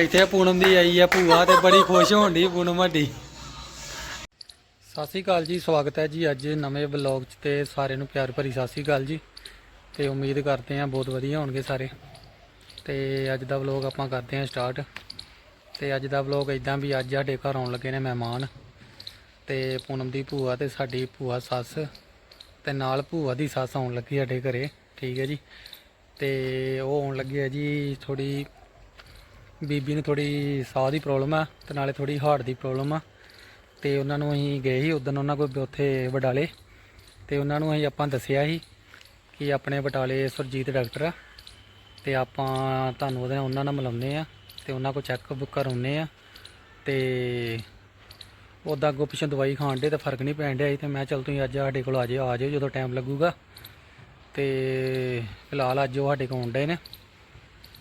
ਇੱਥੇ ਪੂਨਮ ਦੀ ਆਈ ਆ ਭੂਆ ਤੇ ਬੜੀ ਖੁਸ਼ ਹੋਣ ਦੀ ਪੂਨਮ ਵੱਡੀ। ਸਤਿ ਸ਼੍ਰੀ ਅਕਾਲ ਜੀ, ਸਵਾਗਤ ਹੈ ਜੀ ਅੱਜ ਨਵੇਂ ਵਲੌਗ 'ਚ ਤੇ ਸਾਰਿਆਂ ਨੂੰ ਪਿਆਰ ਭਰੀ ਸਤਿ ਸ਼੍ਰੀ ਅਕਾਲ ਜੀ। ਤੇ ਉਮੀਦ ਕਰਦੇ ਹਾਂ ਬਹੁਤ ਵਧੀਆ ਹੋਣਗੇ ਸਾਰੇ। ਤੇ ਅੱਜ ਦਾ ਵਲੌਗ ਆਪਾਂ ਕਰਦੇ ਹਾਂ ਸਟਾਰਟ। ਤੇ ਅੱਜ ਦਾ ਵਲੌਗ ਇਦਾਂ ਵੀ ਅੱਜ ਸਾਡੇ ਘਰ ਆਉਣ ਲੱਗੇ ਨੇ ਮਹਿਮਾਨ। ਤੇ ਪੂਨਮ ਦੀ ਭੂਆ ਤੇ ਸਾਡੀ ਭੂਆ ਸੱਸ ਤੇ ਨਾਲ ਭੂਆ ਦੀ ਸੱਸ ਆਉਣ ਲੱਗੀ ਸਾਡੇ ਘਰੇ, ਠੀਕ ਹੈ ਜੀ। ਤੇ ਉਹ ਆਉਣ ਲੱਗੇ ਹੈ ਜੀ ਥੋੜੀ ਬੀਬੀ ਨੂੰ ਥੋੜੀ ਸਾਹ ਦੀ ਪ੍ਰੋਬਲਮ ਆ ਤੇ ਨਾਲੇ ਥੋੜੀ ਹਾਰਟ ਦੀ ਪ੍ਰੋਬਲਮ ਆ। ਤੇ ਉਹਨਾਂ ਨੂੰ ਅਸੀਂ ਗਏ ਸੀ, ਉਦੋਂ ਉਹਨਾਂ ਕੋਲ ਉੱਥੇ ਬਟਾਲੇ ਤੇ ਉਹਨਾਂ ਨੂੰ ਅਸੀਂ ਆਪਾਂ ਦੱਸਿਆ ਸੀ ਕਿ ਆਪਣੇ ਬਟਾਲੇ ਸੁਰਜੀਤ ਡਾਕਟਰ ਆ। ਤੇ ਆਪਾਂ ਤੁਹਾਨੂੰ ਉਹਦੇ ਨਾਲ ਉਹਨਾਂ ਨਾਲ ਮਿਲਾਉਂਦੇ ਆ ਤੇ ਉਹਨਾਂ ਕੋਲ ਚੈੱਕਅਪ ਕਰਾਉਂਦੇ ਆ। ਤੇ ਉਹਦਾ ਅੱਗੋਂ ਪਿੱਛੋਂ ਦਵਾਈ ਖਾਣ ਦੇ ਤਾਂ ਫ਼ਰਕ ਨਹੀਂ ਪੈਣ ਡਿਆ ਸੀ ਤੇ ਮੈਂ ਚਲ ਤੁਸੀਂ ਅੱਜ ਸਾਡੇ ਕੋਲ ਆ ਜਾਓ ਆ ਜਾਓ ਜਦੋਂ ਟਾਈਮ ਲੱਗੂਗਾ। ਤੇ ਫਿਲਹਾਲ ਅੱਜ ਉਹ ਸਾਡੇ ਕੋਲ ਆਉਂਦੇ ਨੇ।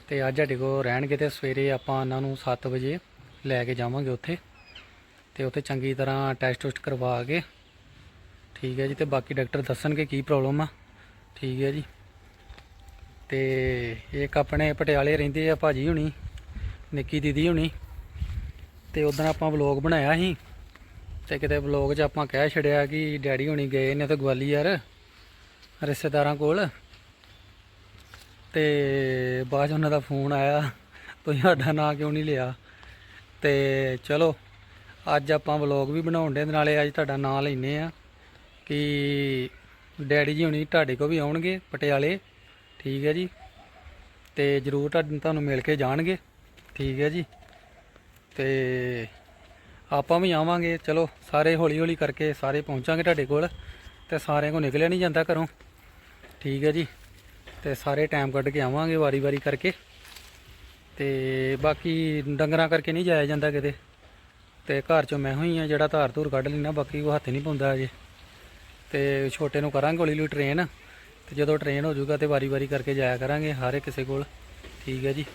ਤੇ ਅੱਜ ਸਾਡੇ ਕੋਲ ਰਹਿਣਗੇ ਤੇ ਸਵੇਰੇ ਆਪਾਂ ਉਹਨਾਂ ਨੂੰ 7 ਵਜੇ ਲੈ ਕੇ ਜਾਵਾਂਗੇ ਉੱਥੇ। ਤੇ ਉੱਥੇ ਚੰਗੀ ਤਰ੍ਹਾਂ ਟੈਸਟ ਟੁਸਟ ਕਰਵਾ ਕੇ, ਠੀਕ ਹੈ ਜੀ, ਤੇ ਬਾਕੀ ਡਾਕਟਰ ਦੱਸਣਗੇ ਕੀ ਪ੍ਰੋਬਲਮ ਆ। ਠੀਕ ਹੈ ਜੀ। ਤੇ ਇੱਕ ਆਪਣੇ ਪਟਿਆਲੇ ਰਹਿੰਦੇ ਆ ਭਾਜੀ ਹੁਣੀ, ਨਿੱਕੀ ਦੀਦੀ ਹੁਣੀ। ਤੇ ਉਦੋਂ ਆਪਾਂ ਵਲੌਗ ਬਣਾਇਆ ਸੀ, ਤੇ ਕਿਤੇ ਵਲੌਗ 'ਚ ਆਪਾਂ ਕਹਿ ਛੜਿਆ ਕਿ ਡੈਡੀ ਹੁਣੀ ਗਏ ਨੇ ਤੇ ਗਵਾਲੀਅਰ, ਰਿਸ਼ਤੇਦਾਰਾਂ ਕੋਲ। ਤੇ ਬਾਅਦ 'ਚ ਉਹਨਾਂ ਦਾ ਫੋਨ ਆਇਆ, ਤੁਸੀਂ ਸਾਡਾ ਨਾਂ ਕਿਉਂ ਨਹੀਂ ਲਿਆ? ਤੇ ਚਲੋ, ਅੱਜ ਆਪਾਂ ਵਲੌਗ ਵੀ ਬਣਾਉਣ ਦੇ ਨਾਲੇ ਅੱਜ ਤੁਹਾਡਾ ਨਾਂ ਲੈਨੇ ਆ ਕਿ ਡੈਡੀ ਜੀ ਹੁਣੀ ਤੁਹਾਡੇ ਕੋਲ ਵੀ ਆਉਣਗੇ, ਪਟਿਆਲੇ। ਠੀਕ ਹੈ ਜੀ? ਤੇ ਜਰੂਰ ਤੁਹਾਡੇ- ਤੁਹਾਨੂੰ ਮਿਲ ਕੇ ਜਾਣਗੇ। ਠੀਕ ਹੈ ਜੀ? ਤੇ ਆਪਾਂ ਵੀ ਆਵਾਂਗੇ, ਚਲੋ, ਸਾਰੇ ਹੌਲੀ ਹੌਲੀ ਕਰਕੇ ਸਾਰੇ ਪਹੁੰਚਾਂਗੇ ਤੁਹਾਡੇ ਕੋਲ, ਤੇ ਸਾਰਿਆਂ ਕੋ ਨਿਕਲਿਆ ਨਹੀਂ ਜਾਂਦਾ ਘਰੋਂ। ਠੀਕ ਹੈ ਜੀ? ਤੇ ਸਾਰੇ ਟਾਈਮ ਕੱਢ ਕੇ ਆਵਾਂਗੇ ਵਾਰੀ-ਵਾਰੀ ਕਰਕੇ। ਤੇ ਬਾਕੀ ਡੰਗਰਾਂ ਕਰਕੇ ਨਹੀਂ ਜਾਇਆ ਜਾਂਦਾ ਕਿਤੇ। ਤੇ ਘਰ ਚੋਂ ਮੈਂ ਹੋਈ ਆ, ਜਿਹੜਾ ਧਾਰ ਧੂਰ ਕੱਢ ਲੈਣਾ ਬਾਕੀ ਉਹ ਹੱਥ ਨਹੀਂ ਪਾਉਂਦਾ ਅਜੇ ਤੇ ਛੋਟੇ ਨੂੰ ਕਰਾਂਗੇ ਹੌਲੀ ਹੌਲੀ ਟ੍ਰੇਨ ਤੇ ਜਦੋਂ ਟ੍ਰੇਨ ਹੋ ਜਾਊਗਾ ਤੇ ਵਾਰੀ-ਵਾਰੀ ਕਰਕੇ ਜਾਇਆ ਕਰਾਂਗੇ ਹਰ ਇੱਕ ਕਿਸੇ ਕੋਲ। ਠੀਕ ਹੈ ਜੀ।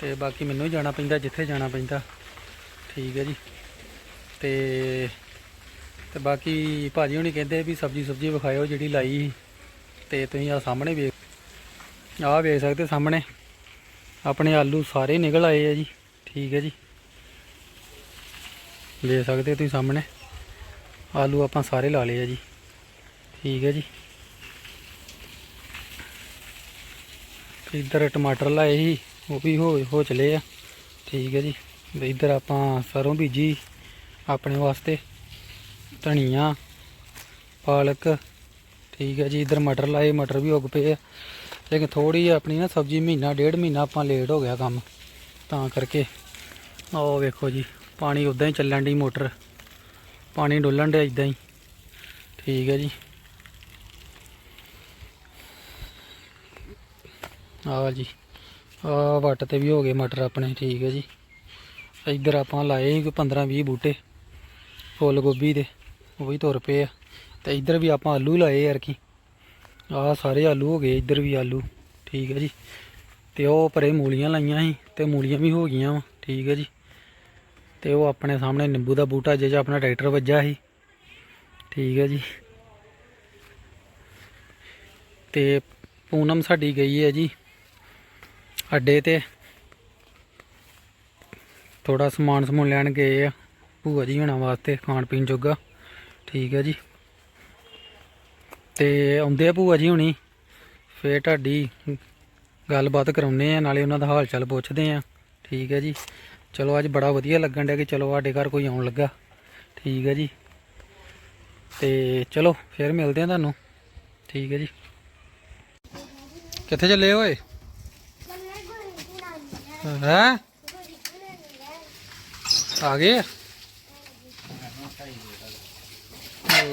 ਤੇ ਬਾਕੀ ਮੈਨੂੰ ਹੀ ਜਾਣਾ ਪੈਂਦਾ, ਜਿੱਥੇ ਜਾਣਾ ਪੈਂਦਾ। ਠੀਕ ਹੈ ਜੀ। ਤੇ ਤੇ ਬਾਕੀ ਭਾਜੀ ਹੁਣੀ ਕਹਿੰਦੇ ਵੀ ਸਬਜੀ ਸੁਬਜੀ ਵਿਖਾਇਓ ਜਿਹੜੀ ਲਾਈ ਸੀ। ਤੇ ਤੁਸੀਂ ਆ ਸਾਹਮਣੇ ਵੇਖ ਆਹ ਵੇਖ ਸਕਦੇ ਸਾਹਮਣੇ। ਆਪਣੇ ਆਲੂ ਸਾਰੇ ਨਿਕਲ ਆਏ ਆ ਜੀ। ਠੀਕ ਹੈ ਜੀ। ਵੇਖ ਸਕਦੇ ਤੁਸੀਂ ਸਾਹਮਣੇ। ਆਲੂ ਆਪਾਂ ਸਾਰੇ ਲਾ ਲਏ ਆ ਜੀ। ਠੀਕ ਹੈ ਜੀ। ਇੱਧਰ ਟਮਾਟਰ ਲਾਏ ਸੀ, ਉਹ ਵੀ ਹੋ ਹੋ ਚਲੇ ਆ। ਠੀਕ ਹੈ ਜੀ। ਇੱਧਰ ਆਪਾਂ ਸਰੋਂ ਬੀਜੀ ਆਪਣੇ ਵਾਸਤੇ। ਧਨੀਆ, ਪਾਲਕ। ਠੀਕ ਹੈ ਜੀ। ਇੱਧਰ ਮਟਰ ਲਾਏ, ਮਟਰ ਵੀ ਉੱਗ ਪਏ ਆ। ਲੇਕਿਨ ਥੋੜੀ ਆਪਣੀ ਨਾ ਸਬਜ਼ੀ ਮਹੀਨਾ, ਡੇਢ ਮਹੀਨਾ ਆਪਾਂ ਲੇਟ ਹੋ ਗਿਆ ਕੰਮ, ਤਾਂ ਕਰਕੇ। ਆਹ ਵੇਖੋ ਜੀ, ਪਾਣੀ ਉਦਾਂ ਹੀ ਚੱਲਣ ਦੀ ਮੋਟਰ। ਪਾਣੀ ਡੁੱਲਣ ਡਿਆ ਇਦਾਂ ਹੀ। ਠੀਕ ਹੈ ਜੀ। ਆਹ ਜੀ, ਆਹ ਵੱਟ ਤੇ ਵੀ ਹੋ ਗਏ ਮਟਰ ਆਪਣੇ, ਠੀਕ ਹੈ ਜੀ। ਇੱਧਰ ਆਪਾਂ ਲਾਏ ਸੀ ਕੋਈ 15 20 ਬੂਟੇ ਫੁੱਲ ਗੋਭੀ ਦੇ, ਉਹ ਵੀ ਤੁਰ ਪਏ ਆ। ਤੇ ਇੱਧਰ ਵੀ ਆਪਾਂ ਆਲੂ ਲਾਏ ਯਾਰ ਕੀ। ਆਹ ਸਾਰੇ ਆਲੂ ਹੋ ਗਏ, ਇੱਧਰ ਵੀ ਆਲੂ, ਠੀਕ ਹੈ ਜੀ। ਤੇ ਉਹ ਪਰੇ ਮੂਲੀਆਂ ਲਾਈਆਂ ਸੀ, ਤੇ ਮੂਲੀਆਂ ਵੀ ਹੋ ਗਈਆਂ ਵਾ, ਠੀਕ ਹੈ ਜੀ। ਤੇ ਉਹ ਆਪਣੇ ਸਾਹਮਣੇ ਨਿੰਬੂ ਦਾ ਬੂਟਾ ਜੇ ਆਪਣਾ ਟਰੈਕਟਰ ਵੱਜਾ ਸੀ, ਠੀਕ ਹੈ ਜੀ। ਤੇ ਪੂਨਮ ਸਾਡੀ ਗਈ ਹੈ ਜੀ, ਅੱਡੇ ਤੇ। ਥੋੜਾ ਸਮਾਨ ਸਮੂਨ ਲੈਣ ਗਏ ਆ, ਭੂਆ ਜੀ ਹੋਣਾ ਵਾਸਤੇ ਖਾਣ ਪੀਣ ਜੋਗਾ, ਠੀਕ ਹੈ ਜੀ। ਤੇ ਆਉਂਦੇ ਆ ਭੂਆ ਜੀ ਹੁਣੀ, ਫੇਰ ਤੁਹਾਡੀ ਗੱਲਬਾਤ ਕਰਾਉਨੇ ਆ, ਨਾਲੇ ਉਹਨਾਂ ਦਾ ਹਾਲ ਚਾਲ ਪੁੱਛਦੇ ਆ। ਠੀਕ ਹੈ ਜੀ। ਚਲੋ ਅੱਜ ਬੜਾ ਵਧੀਆ ਲੱਗਣ ਡਿਆ ਕਿ ਚਲੋ ਸਾਡੇ ਘਰ ਕੋਈ ਆਉਣ ਲੱਗਾ। ਠੀਕ ਹੈ ਜੀ। ਤੇ ਚਲੋ, ਫੇਰ ਮਿਲਦੇ ਆ ਤੁਹਾਨੂੰ। ਠੀਕ ਹੈ ਜੀ। ਕਿੱਥੇ ਚੱਲੇ ਓਏ? ਹੈ? ਆ ਗਏ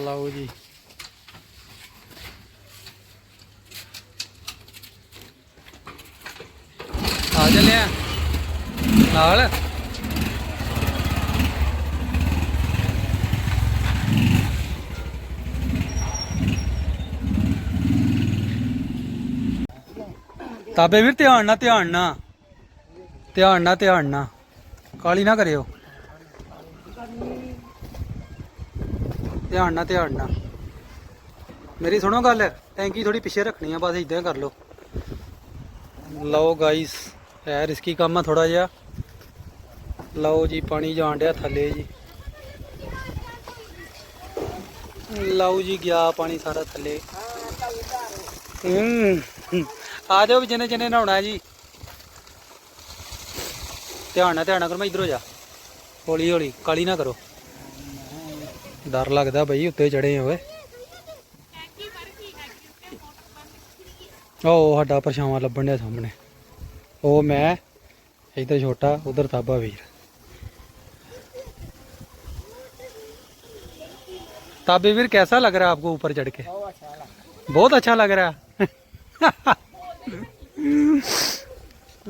ਲਓ ਜੀ। ਚੱਲਿਆ। ਨਾਲ। ਤਾਬੇ ਵੀਰ, ਧਿਆਨ ਨਾਲ ਧਿਆਨ ਨਾਲ। ਧਿਆਨ ਨਾਲ ਧਿਆਨ ਨਾਲ। ਕਾਲੀ ਨਾ ਕਰਿਓ। ਧਿਆਨ ਨਾਲ ਧਿਆਨ ਨਾਲ। ਮੇਰੀ ਸੁਣੋ ਗੱਲ। ਟੈਂਕੀ ਥੋੜੀ ਪਿੱਛੇ ਰੱਖਣੀ ਆ, ਬਸ ਇਦਾਂ ਕਰ ਲਓ। ਲਓ ਗਾਈਸ ਹੈ ਰਿਸਕੀ ਕੰਮ ਆ ਥੋੜਾ ਜਿਹਾ। ਲਓ ਜੀ, ਪਾਣੀ ਜਾਣ ਡਿਆ ਥੱਲੇ ਜੀ। ਲਓ ਜੀ, ਗਿਆ ਪਾਣੀ ਸਾਰਾ ਥੱਲੇ। ਹੂੰ ਆ ਜਾਓ ਵੀ ਜਿਹਨੇ ਜਿਹਨੇ ਨਹਾਉਣਾ ਜੀ। ਧਿਆਨ ਨਾਲ ਧਿਆਨ ਨਾਲ ਕਰੋ, ਮੈਂ ਇਧਰੋਂ ਜਾ। ਹੌਲੀ ਹੌਲੀ ਕਾਲੀ ਨਾ ਕਰੋ। ਡਰ ਲੱਗਦਾ ਬਈ, ਉੱਤੇ ਚੜੇ ਹੋਏ ਉਹ ਸਾਡਾ ਪਰਛਾਵਾਂ ਲੱਭਣ ਡਿਆ ਸਾਹਮਣੇ। ਉਹ ਮੈਂ ਇੱਧਰ ਛੋਟਾ ਉਧਰ ਤਾਬਾ ਵੀਰ ताबे वीर कैसा लग रहा है आपको ऊपर चढ़ के बहुत अच्छा लग रहा है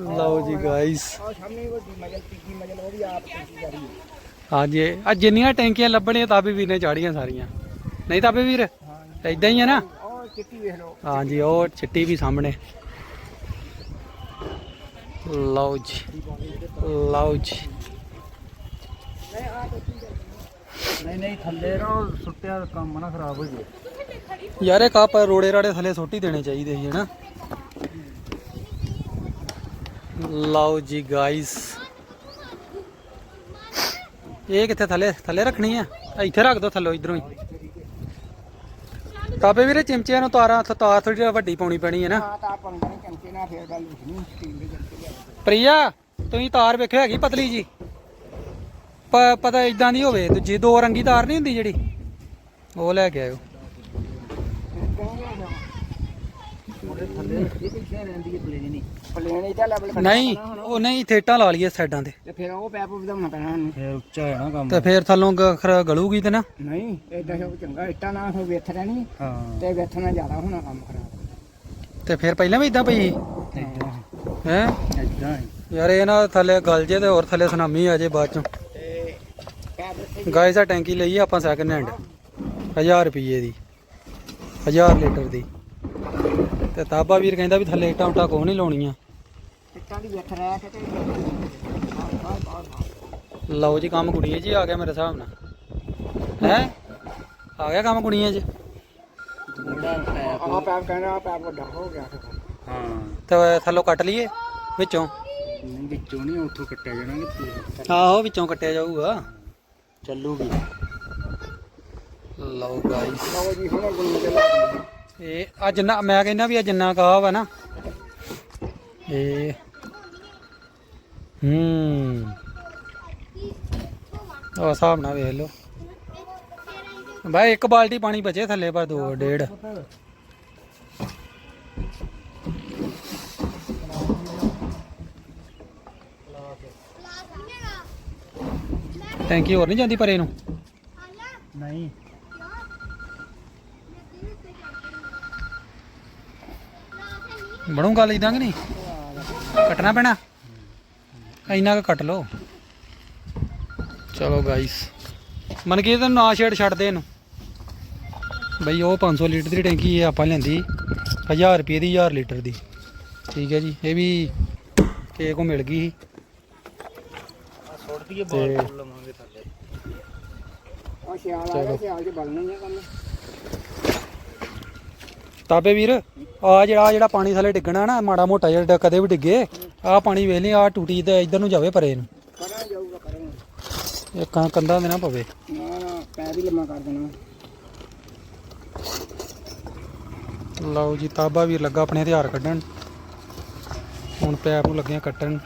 ਲਓ ਜੀ ਗਾਇਸ ਹਾਂਜੀ ਅੱਜ ਜਿੰਨੀਆਂ ਟੈਂਕੀਆਂ ਲੱਭਣੀਆਂ ਤਾਬੇ ਵੀਰ ਨੇ ਚਾੜੀਆਂ ਸਾਰੀਆਂ ਨਹੀਂ ਤਾਬੇ ਵੀਰ ਇਦਾਂ ਹੀ ਹੈ ਨਾ ਹਾਂਜੀ ਉਹ ਚਿੱਟੀ ਵੀ ਸਾਹਮਣੇ ਲਓ ਜੀ ਲਓ ਜੀ ਨਹੀਂ ਨਹੀਂ ਥੱਲੇ ਨਾ ਸੁੱਟਿਆ ਕੰਮ ਨਾ ਖਰਾਬ ਹੋ ਜੇ ਯਾਰ ਇਹ ਕੱਪ ਰੋੜੇ ਰਾੜੇ ਥੱਲੇ ਸੁੱਟ ਦੇਣੇ ਚਾਹੀਦੇ ਸੀ ਹਨਾ? ਲਓ ਜੀ ਗਾਇਸ ਇਹ ਕਿੱਥੇ ਥੱਲੇ? ਥੱਲੇ ਰੱਖਣੀ ਆ? ਇੱਥੇ ਰੱਖ ਦੋ ਥੱਲੋਂ ਇਧਰੋਂ ਹੀ। ਤਾਬੇ ਵੀਰੇ ਚਿਮਚਿਆਂ ਨੂੰ ਤਾਰਾਂ ਤਾਰ ਥੋੜੀ ਵੱਡੀ ਪਾਉਣੀ ਪੈਣੀ ਹੈ ਨਾ। ਚਮਚੇ ਨਾਲ ਫੇਰ ਗੱਲ ਸਟੀਲ ਦੇ ਪ੍ਰਿਆ ਤੁਸੀਂ ਤਾਰ ਵੇਖਿਓ ਹੈਗੀ ਪਤਲੀ ਜੀ। ਪਤਾ ਇਦਾਂ ਦੀ ਹੋਵੇ ਦੂਜੀ ਦੋ ਰੰਗੀ ਤਾਰ ਨਹੀਂ ਹੁੰਦੀ ਜਿਹੜੀ। ਉਹ ਲੈ ਕੇ ਆਇਓ। ਨਹੀਂ ਪਲੇਨ ਇਹਦਾ ਲੈਵਲ ਨਹੀਂ ਉਹ ਨਹੀਂ ਥੇਟਾਂ ਲਾ ਲਈਏ ਸਾਈਡਾਂ ਤੇ। ਤੇ ਫਿਰ ਉਹ ਪੈਪ ਵਧਾਉਣਾ ਪੈਣਾ ਸਾਨੂੰ। ਫੇਰ ਉੱਚਾ ਹੈ ਨਾ ਕੰਮ। ਤੇ ਫੇਰ ਥੱਲੋਂ ਗਲੂਗੀ ਤੇ ਨਾ। ਨਹੀਂ ਏਦਾਂ ਹੋ ਚੰਗਾ ਇੱਟਾਂ ਨਾਲ ਫਿਰ ਵੇਥ ਰਹਿਣੀ। ਹਾਂ। ਤੇ ਵੇਥ ਨਾਲ ਜ਼ਿਆਦਾ ਹੋਣਾ ਕੰਮ ਖਰਾਬ। ਤੇ ਫੇਰ ਪਹਿਲਾਂ ਵੀ ਇਦਾਂ ਪਈ ਇਦਾਂ ਹੈ? ਇਦਾਂ ਯਾਰ ਇਹ ਨਾ ਥੱਲੇ ਗਲ ਜੇ ਤੇ ਹੋਰ ਥੱਲੇ ਸੁਨਾਮੀ ਆ ਜੇ ਬਾਅਦ ਚੋਂ। ਗਾਇਸ ਆ ਟੈਂਕੀ ਲਈ ਆਪਾਂ ਸੈਕਿੰਡ ਹੈਂਡ 1000 ਰੁਪਏ ਦੀ। 1000 ਲੀਟਰ ਦੀ। ਤੇ ਤਾਬਾ ਵੀਰ ਕਹਿੰਦਾ ਵੀ ਥੱਲੇ ਇੱਟਾਂ ਉਟਾਂ ਕੋਈ ਨਹੀਂ ਲਾਉਣੀਆਂ। ਲਓ ਜੀ ਕੰਮ ਕੁੜੀਏ ਜੀ, ਆ ਗਿਆ ਮੇਰੇ ਹਿਸਾਬ ਨਾਲ। ਹੈ? ਆ ਗਿਆ ਕੰਮ ਕੁੜੀਏ ਜੀ ਆ ਪੈਪ ਕਹਿੰਦਾ ਆਹ ਪੈਪ ਵੱਡਾ ਹੋ ਗਿਆ। ਹਾਂ। ਤੇ ਥੱਲੋਂ ਕੱਟ ਲਈਏ? ਵਿੱਚੋਂ? ਨਹੀਂ ਵਿੱਚੋਂ ਨਹੀਂ ਉੱਥੋਂ ਕੱਟਿਆ ਜਾਣਾ ਕਿੱਥੇ ਆਹੋ ਵਿੱਚੋਂ ਕੱਟਿਆ ਜਾਊਗਾ। ਚੱਲੂਗੀ। ਲਓ ਗਾਇਸ ਲਓ ਜੀ ਹੁਣ ਗੁੰਨ ਕੇ ਲਾ ਦਿੰਦੇ। ਇਹ ਆ ਜਿੰਨਾ ਮੈਂ ਕਹਿੰਦਾ ਵੀ ਆ ਜਿੰਨਾ ਕਾ ਵਾ ਨਾ। ਇਹ ਹੂੰ। ਉਹ ਹਿਸਾਬ ਨਾਲ ਵੇਖ ਲਓ। ਭਾਈ ਇੱਕ ਬਾਲਟੀ ਪਾਣੀ ਬਚੇ ਥੱਲੇ ਪਰ ਦੋ ਡੇਢ। ਟੈਂਕੀ ਹੋਰ ਨਹੀਂ ਜਾਂਦੀ ਪਰੇ ਨੂੰ? ਨਹੀਂ। ਬਣੂ ਗੱਲ ਇਦਾਂ ਕਿ ਨਹੀਂ? ਕੱਟਣਾ ਪੈਣਾ? ਇੰਨਾ ਕੁ ਕੱਟ ਲਓ। ਚਲੋ ਗਾਈਸ ਮਨ ਕੀ ਤੈਨੂੰ ਨਾ ਛੇੜ ਛੱਡ ਦੇ ਇਹਨੂੰ। ਬਈ ਉਹ 500 ਲੀਟਰ ਦੀ ਟੈਂਕੀ ਇਹ ਆਪਾਂ ਲੈਂਦੀ 1000 ਰੁਪਏ ਦੀ 1000 ਲੀਟਰ ਦੀ। ਠੀਕ ਹੈ ਜੀ। ਇਹ ਵੀ ਕਿਸੇ ਕੋ ਮਿਲ ਗਈ ਸੀ। ਸੁੱਟ ਦਈਏ ਤੇ- ਬਾਲ ਲਵਾਂਗੇ ਥੱਲੇ ਆ ਸਿਆਲ ਆ ਗਿਆ ਸਿਆਲ 'ਚ ਬਲਣਾ ਹੀ ਆ ਕੰਮ। ਤਾਬੇ ਵੀਰ ਆ ਜਿਹੜਾ ਜਿਹੜਾ ਪਾਣੀ ਥੱਲੇ ਡਿੱਗਣਾ ਨਾ ਮਾੜਾ ਮੋਟਾ ਜਿਹੜਾ ਕਦੇ ਵੀ ਡਿੱਗੇ ਆ ਪਾਣੀ ਵੇਖ ਲਈ ਆ ਟੂਟੀ ਤੇ ਇੱਧਰ ਨੂੰ ਜਾਵੇ ਪਰੇ ਨੂੰ। ਕਰਾਂ ਜਾਊਗਾ ਕਰਾਂਗੇ ਇਹ ਕਾਂ- ਕੰਧਾਂ ਦੇ ਨਾ ਪਵੇ। ਨਾ ਨਾ ਪੈਰ ਹੀ ਲੰਮਾ ਕਰ ਦੇਣਾ। ਲਓ ਜੀ ਤਾਬਾ ਵੀਰ ਲੱਗਾ ਆਪਣੇ ਹਥਿਆਰ ਕੱਢਣ। ਹੁਣ ਪੈਪ ਨੂੰ ਲੱਗਿਆ ਕੱਟਣ।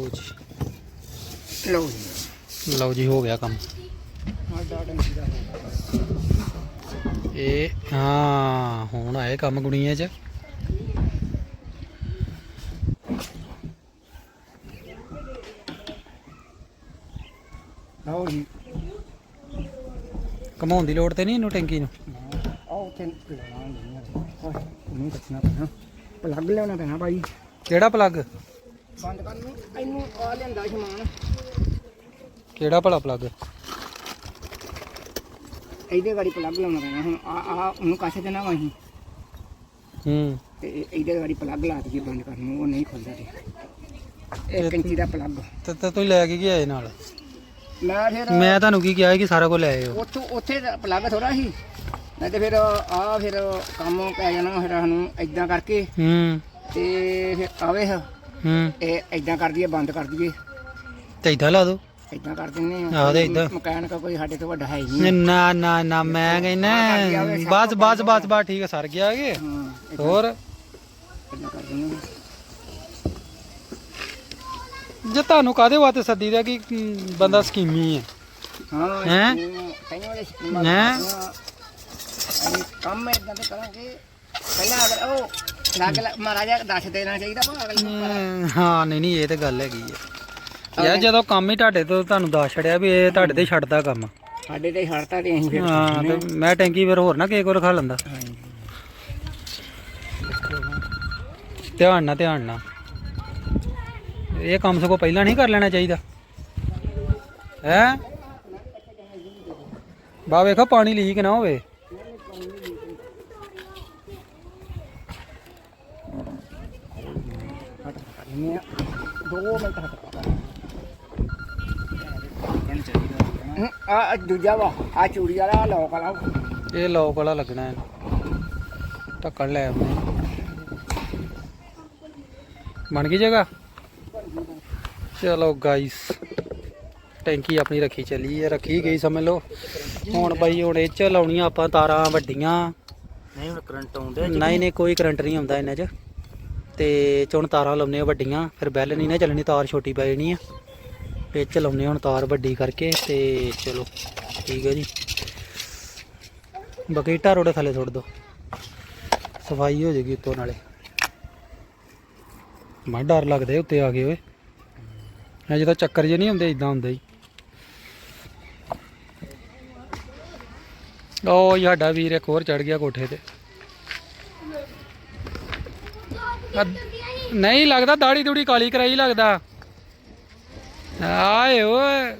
ਲਓ ਜੀ। ਲਓ ਜੀ। ਲਓ ਜੀ ਹੋ ਗਿਆ ਕੰਮ। ਸਾਡਾ ਟੰਕੀ ਦਾ ਹੋ ਗਿਆ ਇਹ ਹਾਂ ਹੁਣ ਆਏ ਕੰਮ ਗੁਣੀਆਂ 'ਚ। ਲਓ ਜੀ। ਘਮਾਉਣ ਦੀ ਲੋੜ ਤੇ ਨਹੀਂ ਇਹਨੂੰ ਟੈਂਕੀ ਨੂੰ? ਆ ਉੱਥੇ ਨਹੀਂ ਪੈਣਾ। ਪਲੱਗ ਲਿਆਉਣਾ ਪੈਣਾ ਭਾਈ। ਕਿਹੜਾ ਪਲੱਗ? ਬੰਦ ਕਰ ਨੂੰ ਇਹਨੂੰ ਆ ਲਿਆਂਦਾ ਸਮਾਨ। ਕਿਹੜਾ ਭਲਾ ਪਲੱਗ ਇਹਦੇ ਗਾੜੀ ਪਲੱਗ ਲਾਉਣਾ ਪੈਣਾ ਹੁਣ। ਆ ਆ ਉਹਨੂੰ ਕੱਛ ਦੇਣਾ ਵਾ ਅਸੀਂ। ਹੂੰ। ਤੇ ਇਹਦੇ ਵਾਰੀ ਪਲੱਗ ਲਾ ਦਈਏ ਬੰਦ ਕਰਨ ਨੂੰ ਉਹ ਨਹੀਂ ਖੁੱਲਦਾ ਤੇ ਇੱਕ ਇੰਚੀ ਦਾ ਪਲੱਗ ਤੇ ਤੇ ਤੁਸੀਂ ਲੈ ਕੇ ਕੀ ਆਏ ਨਾਲ? ਮੈਂ ਫਿਰ ਮੈਂ ਤੁਹਾਨੂੰ ਕੀ ਕਿਹਾ ਸੀ ਕਿ ਸਾਰਾ ਕੁਝ ਲੈ ਆਇਓ। ਉੱਥੋਂ ਉੱਥੇ ਪਲੱਗ ਥੋੜਾ ਸੀ। ਨਹੀਂ ਤੇ ਫਿਰ ਆ ਫਿਰ ਕੰਮ ਪੈ ਜਾਣਾ ਫਿਰ ਸਾਨੂੰ ਇਦਾਂ ਕਰਕੇ। ਹੂੰ। ਤੇ ਫਿਰ ਆਵੇ ਇਹ ਹੂੰ। ਇਦਾਂ ਕਰ ਦਈਏ ਬੰਦ ਕਰ ਦਈਏ। ਤੇ ਇੱਦਾਂ ਲਾ ਦੋ। ਇਦਾਂ ਕਰ ਦਿੰਨੇ ਆਹ ਤੇ ਏਦਾਂ। ਮਕੈਨਿਕ ਕੋਈ ਸਾਡੇ ਤੋਂ ਵੱਡਾ ਹੈ ਹੀ ਨਹੀਂ। ਨਾ ਨਾ ਨਾ ਮੈਂ ਕਹਿੰਦਾ ਬਸ ਬਸ ਬਸ ਬਸ ਠੀਕ ਹੈ ਸਰ ਗਿਆ ਕਿ? ਹਾਂ ਹੋਰ? ਇਦਾਂ ਕਰ ਦਿੰਨੇ ਜੇ ਤੁਹਾਨੂੰ ਕਾਦੇ ਵਾਸਤੇ ਸੱਦੀ ਦਾ ਕਿ ਮ, ਬੰਦਾ ਸਕੀਮੀ ਹੈ? ਹਾਂ ਹੈਂ? ਕਈਆਂ ਦੇ ਸਕੀਮਾਂ ਹੈਂ? ਬਣਾਈਆਂ। ਅਸੀਂ ਕੰਮ ਇਦਾਂ ਤੇ ਕਰਾਂਗੇ। ਪਹਿਲਾਂ ਅਗਰ ਉਹ ਲੱਗ ਮਹਾਰਾਜਾ ਦੱਸ ਦੇਣਾ ਚਾਹੀਦਾ ਅਗਲੇ ਹਾਂ ਨਹੀਂ ਨਹੀਂ ਇਹ ਤੇ ਗੱਲ ਹੈਗੀ ਹੈ ਯਾਰ ਜਦੋਂ ਕੰਮ ਹੀ ਤੁਹਾਡੇ ਤੋਂ ਤੁਹਾਨੂੰ ਦੱਸ ਛੜਿਆ ਵੀ ਇਹ ਤੁਹਾਡੇ ਤੇ ਛੱਡਦਾ ਕੰਮ। ਸਾਡੇ ਤੇ ਹੜਤਾ ਤੇ ਅਸੀਂ ਫਿਰ ਹਾਂ ਤੇ ਮੈਂ ਟੈਂਕੀ ਫਿਰ ਹੋਰ ਨਾ ਕਿਸੇ ਕੋਲ ਰਖਾ ਲੈਂਦਾ। ਧਿਆਨ ਨਾਲ ਧਿਆਨ ਨਾਲ। ਇਹ ਕੰਮ ਸਗੋਂ ਪਹਿਲਾਂ ਨਹੀਂ ਕਰ ਲੈਣਾ ਚਾਹੀਦਾ। ਹੈ? ਬਾ ਵੇਖੋ ਪਾਣੀ ਲੀਕ ਨਾ ਹੋਵੇ। ਦਿੰਨੇ ਆ। ਦੋ ਮਿੰਟ ਹਟ ਕਰ ਕਣ ਚਾਹੀਦਾ ਆ ਦੂਜਾ ਵਾ ਆ ਚੂੜੀ ਵਾਲਾ ਲੋਕ ਵਾਲਾ। ਇਹ ਲੋਕ ਵਾਲਾ ਲੱਗਣਾ ਹੈ ਢੱਕਣ ਲੈ ਆਉਂਦੇ ਬਣ ਗਈ ਜਗ੍ਹਾ? ਚਲੋ ਗਾਈਸ ਟੈਂਕੀ ਆਪਣੀ ਰੱਖੀ ਚੱਲੀ ਹੈ ਰੱਖੀ ਗਈ ਸਮਝ ਲਓ। ਹੁਣ ਬਾਈ ਹੁਣ ਇਹ ਚ ਲਾਉਣੀਆਂ ਆਪਾਂ ਤਾਰਾਂ ਵੱਡੀਆਂ। ਨਹੀਂ ਹੁਣ ਕਰੰਟ ਆਉਂਦਾ ਨਹੀਂ ਨਹੀਂ ਕੋਈ ਕਰੰਟ ਨਹੀਂ ਆਉਂਦਾ ਇਹਨਾਂ 'ਚ। ਤੇ ਚੁਣ ਤਾਰਾਂ ਲਾਉਨੇ ਆ ਵੱਡੀਆਂ, ਫਿਰ ਬੈਲ ਨਹੀਂ ਨਾ ਚੱਲਣੀ, ਤਾਰ ਛੋਟੀ ਪੈ ਜਾਣੀ ਆ। ਇਹ ਲਾਉਨੇ ਹੁਣ ਤਾਰ ਵੱਡੀ ਕਰਕੇ ਤੇ ਚਲੋ, ਠੀਕ ਹੈ ਜੀ। ਬਕੀਟਾ ਰੋਡ ਥੱਲੇ ਸੁੱਟ ਦੋ। ਸਫ਼ਾਈ ਹੋ ਜਾਏਗੀ ਉੱਤੋਂ ਨਾਲੇ। ਮੈਂ ਡਰ ਲੱਗਦਾ ਉੱਤੇ ਆ ਗਏ ਓਏ। ਇਹ ਜਦੋਂ ਚੱਕਰ ਜੇ ਨਹੀਂ ਹੁੰਦੇ ਇਦਾਂ ਹੁੰਦਾ ਹੀ ਉਹ ਸਾਡਾ ਵੀਰ ਇੱਕ ਹੋਰ ਚੜ ਗਿਆ ਕੋਠੇ ਤੇ। ਨਹੀਂ ਲੱਗਦਾ ਦਾੜੀ ਦੂੜੀ ਕਾਲੀ ਕਰਾਈ ਲੱਗਦਾ। ਆਏ ਓਏ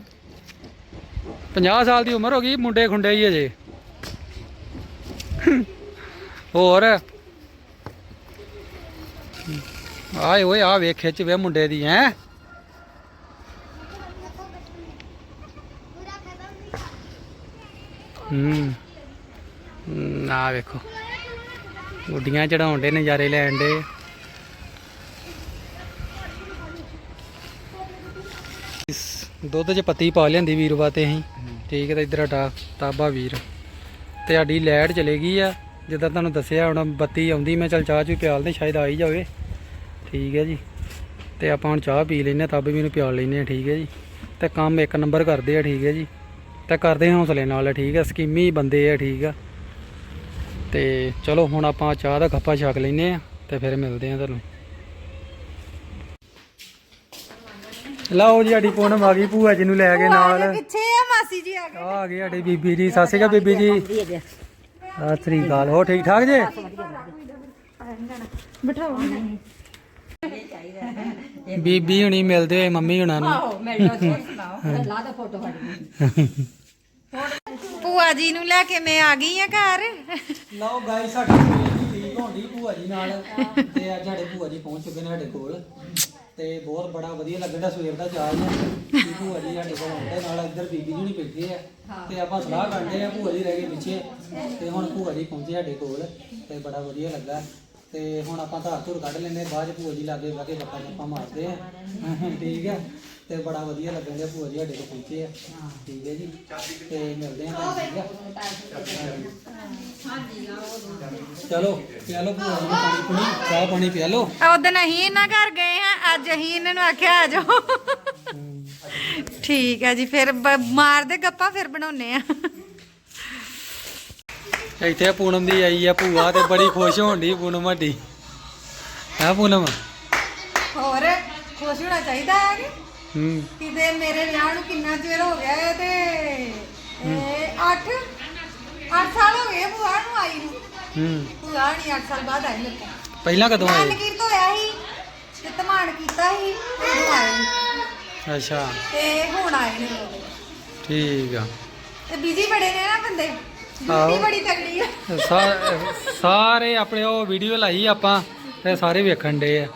50 ਸਾਲ ਦੀ ਉਮਰ ਹੋ ਗਈ, ਮੁੰਡੇ ਖੁੰਡੇ ਹੀ ਅਜੇ। ਹੋਰ? ਆਏ ਓਏ ਆ ਵੇਖ ਖਿੱਚ ਵੇ ਮੁੰਡੇ ਦੀ, ਹੈ? ਹੂੰ ਆ ਵੇਖੋ। ਗੁੱਡੀਆਂ ਚੜਾਉਣ ਦੇ ਨਜ਼ਾਰੇ ਲੈਣ ਦੇ। ਦੁੱਧ 'ਚ ਪੱਤੀ ਪਾ ਲਿਆਂਦੀ ਵੀਰ ਵਾਤੇ ਅਸੀਂ। ਠੀਕ ਹੈ ਤੇ ਇਧਰ ਹਟਾ ਤਾਬਾ ਵੀਰ। ਤੇ ਸਾਡੀ ਲਾਈਟ ਚਲੇ ਗਈ ਆ। ਜਿੱਦਾਂ ਤੁਹਾਨੂੰ ਦੱਸਿਆ ਹੁਣ ਬੱਤੀ ਆਉਂਦੀ ਮੈਂ ਚਲ ਚਾਹ ਚੂ ਪਿਆਲਦੇ ਸ਼ਾਇਦ ਆ ਹੀ ਜਾਵੇ। ਠੀਕ ਹੈ ਜੀ। ਤੇ ਆਪਾਂ ਹੁਣ ਚਾਹ ਪੀ ਲੈਨੇ ਤਾਬੇ ਵੀ ਨੂੰ ਪਿਆਲ ਲੈਨੇ ਠੀਕ ਹੈ ਜੀ। ਤੇ ਕੰਮ ਇੱਕ ਨੰਬਰ ਕਰਦੇ ਆ ਠੀਕ ਹੈ ਜੀ। ਤੇ ਕਰਦੇ ਹੌਸਲੇ ਨਾਲ ਠੀਕ ਹੈ। ਸਕੀਮੀ ਬੰਦੇ ਆ ਠੀਕ ਆ। ਤੇ ਚਲੋ ਹੁਣ ਆਪਾਂ ਚਾਹ ਦਾ ਖੱਪਾ ਛਕ ਲੈਨੇ ਆ ਤੇ ਫਿਰ ਮਿਲਦੇ ਆ ਤੁਹਾਨੂੰ। ਲਓ ਜੀ ਸਾਡੀ ਪੂਨਮ ਆ ਗਈ ਭੂਆ ਜੀ ਨੂੰ ਲੈ ਕੇ ਨਾਲ। ਪਿੱਛੇ ਆ? ਮਾਸੀ ਜੀ ਆ ਗਏ। ਆ ਗਈ ਸਾਡੀ ਬੀਬੀ ਜੀ। ਸਤਿ ਸ਼੍ਰੀ ਅਕਾਲ ਬੀਬੀ ਜੀ। ਸਤਿ ਸ਼੍ਰੀ ਅਕਾਲ। ਹੋ ਠੀਕ ਠਾਕ ਜੇ? ਬਿਠਾਓ ਬੀਬੀ ਹੁਣੀ ਮਿਲਦੇ ਹੋਏ ਮੰਮੀ ਹੁਣਾਂ ਨੂੰ। ਭੂਆ ਜੀ ਨੂੰ ਲੈ ਕੇ ਮੈਂ ਆ ਗਈ ਆ ਘਰ। ਲਓ ਗਾਈ ਸਾਡੀ ਠੀਕ ਹੋਣੀ ਭੂਆ ਜੀ ਨਾਲ। ਤੇ ਅੱਜ ਸਾਡੇ ਭੂਆ ਜੀ ਪਹੁੰਚ ਚੁੱਕੇ ਨੇ ਸਾਡੇ ਕੋਲ। ਤੇ ਬਹੁਤ ਬੜਾ ਵਧੀਆ ਲੱਗਦਾ ਸਵੇਰ ਦਾ ਚਾਹ ਕਿ ਭੂਆ ਜੀ ਸਾਡੇ ਕੋਲ ਆਉਂਦੇ ਨਾਲ ਇੱਧਰ ਬੀਬੀ ਜੀ ਨਹੀਂ ਬੈਠੇ ਆ। ਤੇ ਆਪਾਂ ਸਲਾਹ ਕਰਦੇ ਆ ਭੂਆ ਜੀ ਰਹਿ ਗਏ ਪਿੱਛੇ। ਤੇ ਹੁਣ ਭੂਆ ਜੀ ਪਹੁੰਚੇ ਸਾਡੇ ਕੋਲ ਤੇ ਬੜਾ ਵਧੀਆ ਲੱਗਾ। ਤੇ ਹੁਣ ਆਪਾਂ ਧਾਰ ਧੁਰ ਕੱਢ ਲੈਨੇ ਬਾਅਦ ਭੂਆ ਜੀ ਲਾਗੇ ਬਾਗੇ ਗੱਪਾਂ ਗੱਪਾਂ ਮਾਰਦੇ ਆ। ਠੀਕ ਆ? ਤੇ ਬੜਾ ਵਧੀਆ ਲੱਗਣ ਡਿਆ ਭੂਆ ਜੀ ਸਾਡੇ ਕੋਲ ਪਹੁੰਚੇ ਆ। ਠੀਕ ਹੈ ਜੀ। ਤੇ ਮਿਲਦੇ ਆ ਤੁਹਾਨੂੰ, ਠੀਕ ਆ। ਚਲੋ ਪਿਆ ਲਓ ਭੂਆ ਜੀ ਨੂੰ ਪਾਣੀ ਪੁਣੀ ਚਾਹ ਪਾਣੀ ਪਿਆ ਲਓ। ਉਦੋਂ ਅਸੀਂ ਇਹਨਾਂ ਘਰ ਗਏ ਹਾਂ ਅੱਜ ਅਸੀਂ ਇਹਨਾਂ ਨੂੰ ਆਖਿਆ ਆ ਜਾਓ। ਠੀਕ ਹੈ ਜੀ ਫਿਰ ਬ- ਮਾਰਦੇ ਗੱਪਾਂ ਫਿਰ ਬਣਾਉਨੇ ਆ ਇੱਥੇ ਪੂਨਮ ਦੀ ਆਈ ਆ ਭੂਆ ਤੇ ਬੜੀ ਖੁਸ਼ ਹੋਣ ਦੀ ਪੂਨਮ ਵੱਡੀ ਹੈ ਪੂਨਮ? ਹੋਰ ਖੁਸ਼ ਹੋਣਾ ਚਾਹੀਦਾ ਹੈ ਕਿ? ਹੂੰ। ਕਿਤੇ ਮੇਰੇ ਵਿਆਹ ਨੂੰ ਕਿੰਨਾ ਚਿਰ ਹੋ ਗਿਆ ਹੈ ਤੇ ਇਹ 8 8 ਸਾਲ ਹੋ ਗਏ ਭੂਆ ਨੂੰ ਆਈ ਨੂੰ। ਹੂੰ। ਭੂਆ ਨਹੀਂ 8 ਸਾਲ ਬਾਅਦ ਆਈ ਕੋਲ। ਪਹਿਲਾਂ ਕਦੋਂ ਆਏ ਕੀਰਤ ਹੋਇਆ ਸੀ ਤੇ ਧਮਾਨ ਕੀਤਾ ਸੀ ਉਦੋਂ ਆਏ ਸੀ। ਅੱਛਾ। ਤੇ ਹੁਣ ਆਏ ਨੇ ਠੀਕ ਆ। ਤੇ ਬਿਜ਼ੀ ਬੜੇ ਨੇ ਨਾ ਬੰਦੇ। ਡਿਊਟੀ ਬੜੀ ਤਗੜੀ ਆ। ਸਾ- ਸਾਰੇ ਆਪਣੇ ਉਹ ਵੀਡੀਓ ਲਾਈ ਆਪਾਂ ਤੇ ਸਾਰੇ ਵੇਖਣ ਦੇ ਆ।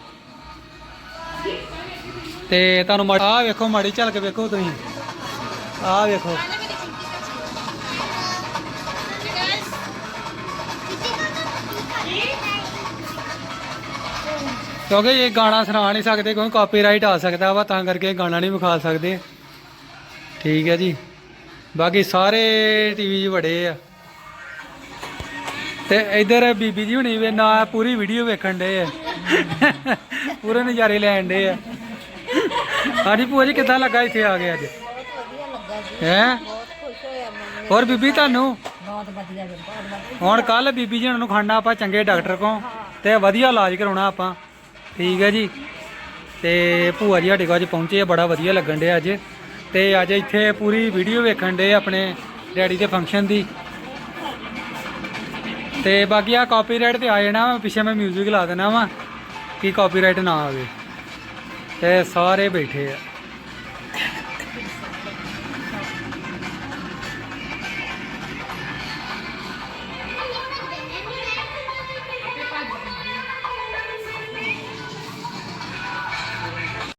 ਤੇ ਤੁਹਾਨੂੰ ਮਾ- ਆਹ ਵੇਖੋ, ਮਾੜੀ ਝਲਕ ਵੇਖੋ ਤੁਸੀਂ। ਆਹ ਵੇਖੋ। ਕਿਉਂਕਿ ਇਹ ਗਾਣਾ ਸੁਣਾ ਨਹੀਂ ਸਕਦੇ ਕਿਉਂਕਿ ਕਾਪੀਰਾਈਟ ਆ ਸਕਦਾ ਵਾ, ਤਾਂ ਕਰਕੇ ਇਹ ਗਾਣਾ ਨਹੀਂ ਵਿਖਾ ਸਕਦੇ। ਠੀਕ ਹੈ ਜੀ। ਬਾਕੀ ਸਾਰੇ ਟੀਵੀ 'ਚ ਵੜੇ ਆ। ਤੇ ਇਧਰ ਬੀਬੀ ਜੀ ਹੁਣੀ ਵੀ ਨਾ ਪੂਰੀ ਵੀਡੀਓ ਵੇਖਣ ਦੇ ਆ। ਪੂਰੇ ਨਜ਼ਾਰੇ ਲੈਣ ਦੇ ਆ। ਹਾਂਜੀ ਭੂਆ ਜੀ ਕਿੱਦਾਂ ਲੱਗਾ ਇੱਥੇ ਆ ਕੇ ਅੱਜ? ਹੈ? ਹੋਰ ਬੀਬੀ ਤੁਹਾਨੂੰ? ਬਹੁਤ ਵਧੀਆ ਬਹੁਤ ਵਧੀਆ। ਹੁਣ ਕੱਲ ਬੀਬੀ ਜੀ ਨੂੰ ਖੜਨਾ ਆਪਾਂ ਚੰਗੇ ਡਾਕਟਰ ਕੋਲ ਤੇ ਵਧੀਆ ਇਲਾਜ ਕਰਾਉਣਾ ਆਪਾਂ। ਠੀਕ ਹੈ ਜੀ। ਤੇ ਭੂਆ ਜੀ ਸਾਡੇ ਕੋਲ ਅੱਜ ਪਹੁੰਚੇ ਆ ਬੜਾ ਵਧੀਆ ਲੱਗਣ ਡਿਆ ਅੱਜ। ਤੇ ਅੱਜ ਇੱਥੇ ਪੂਰੀ ਵੀਡੀਓ ਵੇਖਣ ਦੇ ਆਪਣੇ ਡੈਡੀ ਦੇ ਫੰਕਸ਼ਨ ਦੀ। ਤੇ ਬਾਕੀ ਆ ਕਾਪੀਰਾਈਟ ਤੇ ਆ ਜਾਣਾ ਵਾ, ਪਿੱਛੇ ਮੈਂ 뮤직 ਲਾ ਦੇਣਾ ਵਾ ਕਿ ਕਾਪੀਰਾਈਟ ਨਾ ਆਵੇ। ਤੇ ਸਾਰੇ ਬੈਠੇ ਆ।